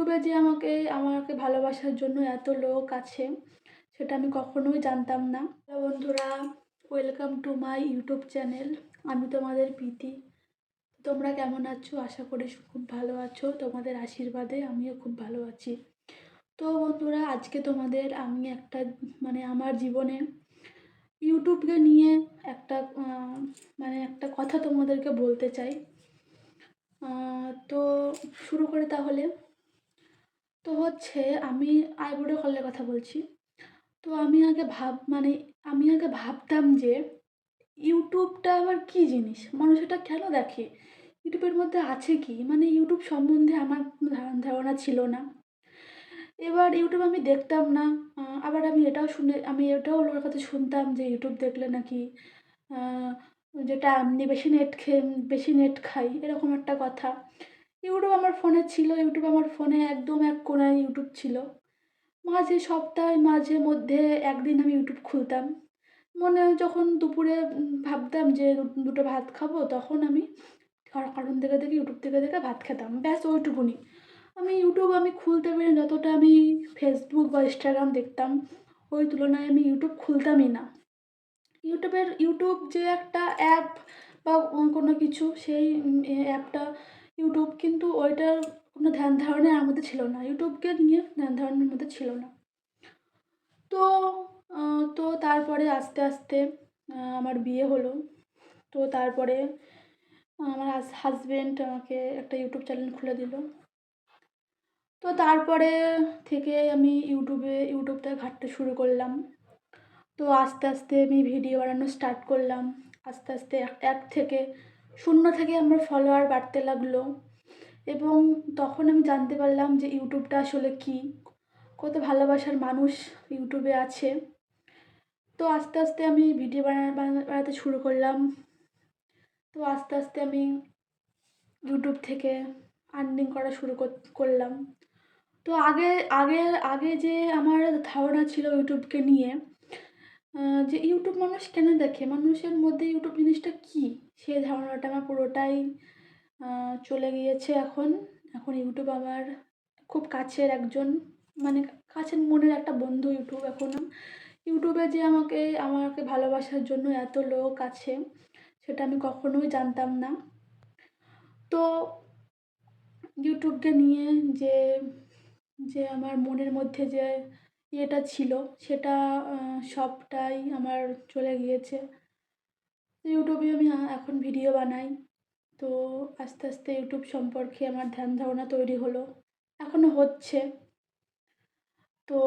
ইউটিউবে যে আমাকে আমাকে ভালোবাসার জন্য এত লোক আছে, সেটা আমি কখনোই জানতাম না। বন্ধুরা welcome to my YouTube channel আমি তোমাদের প্রীতি। তোমরা কেমন আছো? আশা করি খুব ভালো আছো। তোমাদের আশীর্বাদে আমিও খুব ভালো আছি। তো বন্ধুরা, আজকে তোমাদের আমি একটা মানে আমার জীবনে ইউটিউবকে নিয়ে একটা মানে একটা কথা তোমাদেরকে বলতে চাই। তো শুরু করে তাহলে। তো হচ্ছে আমি আইবুড়ো কলের কথা বলছি। তো আমি আগে ভাব মানে আমি আগে ভাবতাম যে ইউটিউবটা আবার কী জিনিস? মানুষ এটা কেন দেখে? ইউটিউবের মধ্যে আছে কি? মানে ইউটিউব সম্বন্ধে আমার ধারণা ছিল না। এবার ইউটিউব আমি দেখতাম না। আবার আমি এটাও শুনে, আমি এটাও লোকের কাছে শুনতাম যে ইউটিউব দেখলে নাকি যেটা এমনি বেশি নেট খেয়ে, বেশি নেট খাই, এরকম একটা কথা। ইউটিউব আমার ফোনে ছিল, ইউটিউব আমার ফোনে একদম এক কোনায় ইউটিউব ছিল। মাঝে সপ্তাহে মাঝে মধ্যে একদিন আমি ইউটিউব খুলতাম। মনে যখন দুপুরে ভাবতাম যে দুটো ভাত খাব, তখন আমি কারণ থেকে দেখে, ইউটিউব থেকে দেখে ভাত খেতাম। ব্যাস ওইটুকুনি। আমি ইউটিউব আমি খুলতে পারি যতটা আমি ফেসবুক বা ইনস্টাগ্রাম দেখতাম, ওই তুলনায় আমি ইউটিউব খুলতামই না। ইউটিউবের, ইউটিউব যে একটা অ্যাপ বা কোনো কিছু, সেই অ্যাপটা ইউটিউব কিন্তু ওইটার কোনো ধ্যান ধারণা আমাদের ছিল না। ইউটিউবকে নিয়ে ধ্যান ধারণার মধ্যে ছিল না। তো তো তারপরে আস্তে আস্তে আমার বিয়ে হলো। তো তারপরে আমার হাজব্যান্ড আমাকে একটা ইউটিউব চ্যানেল খুলে দিল। তো তারপরে থেকে আমি ইউটিউবে, ইউটিউবটা ঘাঁটতে শুরু করলাম। তো আস্তে আস্তে আমি ভিডিও বানানো স্টার্ট করলাম। আস্তে আস্তে এক থেকে শূন্য থেকে আমার ফলোয়ার বাড়তে লাগল। এবং তখন আমি জানতে পারলাম যে ইউটিউবটা আসলে কী? কত ভালোবাসার মানুষ ইউটিউবে আছে। তো আস্তে আস্তে আমি ভিডিও বানা বানাতে শুরু করলাম। তো আস্তে আস্তে আমি ইউটিউব থেকে আর্নিং করা শুরু করলাম। তো আগে আগে আগে যে আমার ধারণা ছিল ইউটিউবকে নিয়ে যে ইউটিউব মানুষ কেন দেখে? মানুষের মধ্যে ইউটিউব ধারণাটা আমার পুরোটাই চলে গিয়েছে এখন। এখন ইউটিউব আমার খুব কাছের একজন মানে কাছের মনের একটা বন্ধু ইউটিউব এখন। ইউটিউবে যে আমাকে আমাকে ভালোবাসার জন্য এত লোক আছে, সেটা আমি কখনোই জানতাম না। তো ইউটিউবকে নিয়ে যে যে আমার মনের মধ্যে যে ইয়েটা ছিল, সেটা সবটাই আমার চলে গিয়েছে। ইউটিউবে আমি এখন ভিডিও বানাই। তো আস্তে আস্তে ইউটিউব সম্পর্কে আমার ধ্যান ধারণা তৈরি হলো। এখনও হচ্ছে। তো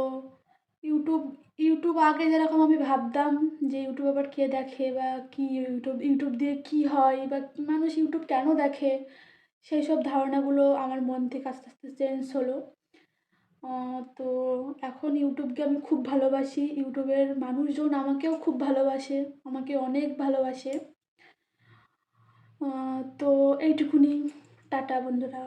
ইউটিউব ইউটিউব আগে যেরকম আমি ভাবতাম যে ইউটিউব আবার কে দেখে বা কী ইউটিউব ইউটিউব দিয়ে কী হয় বা মানুষ ইউটিউব কেন দেখে, সেই সব ধারণাগুলো আমার মন থেকে আস্তে আস্তে চেঞ্জ হলো। তো এখন ইউটিউবকে আমি খুব ভালোবাসি। ইউটিউবের মানুষজন আমাকেও খুব ভালোবাসে, আমাকে অনেক ভালোবাসে। তো এইটুকুনি। টাটা বন্ধুরা।